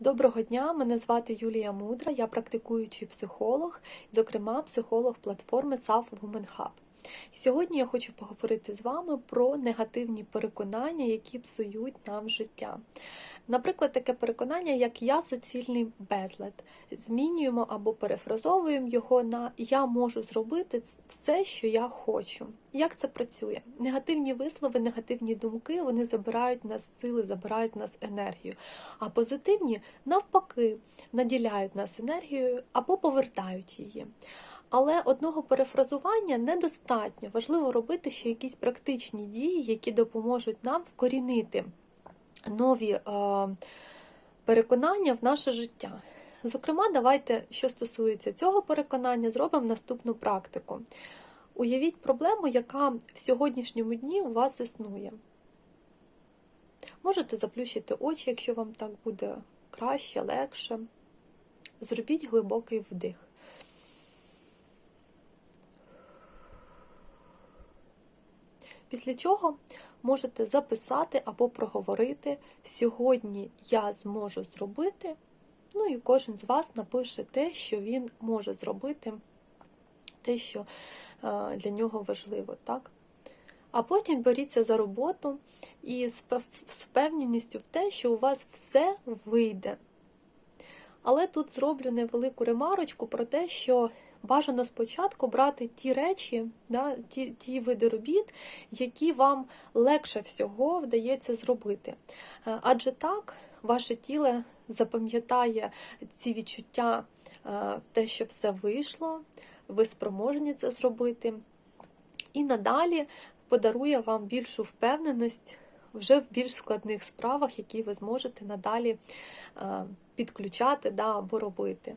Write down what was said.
Доброго дня, мене звати Юлія Мудра, я практикуючий психолог, зокрема психолог платформи SAF Women Hub. І сьогодні я хочу поговорити з вами про негативні переконання, які псують нам життя. Наприклад, таке переконання, як я суцільний безлад. Змінюємо або перефразовуємо його на я можу зробити все, що я хочу. Як це працює? Негативні вислови, негативні думки вони забирають нас сили, забирають нас енергію. А позитивні, навпаки, наділяють нас енергією або повертають її. Але одного перефразування недостатньо. Важливо робити ще якісь практичні дії, які допоможуть нам вкорінити нові е, переконання в наше життя. Зокрема, давайте, що стосується цього переконання, зробимо наступну практику. Уявіть проблему, яка в сьогоднішньому дні у вас існує. Можете заплющити очі, якщо вам так буде краще, легше. Зробіть глибокий вдих. Після чого можете записати або проговорити сьогодні я зможу зробити. Ну і кожен з вас напише те, що він може зробити, те, що для нього важливо. так? А потім беріться за роботу і з впевненістю в те, що у вас все вийде. Але тут зроблю невелику ремарочку про те, що бажано спочатку брати ті речі, да, ті, ті види робіт, які вам легше всього вдається зробити. Адже так, ваше тіло запам'ятає ці відчуття, те, що все вийшло, ви спроможні це зробити. І надалі подарує вам більшу впевненість вже в більш складних справах, які ви зможете надалі підключати да, або робити.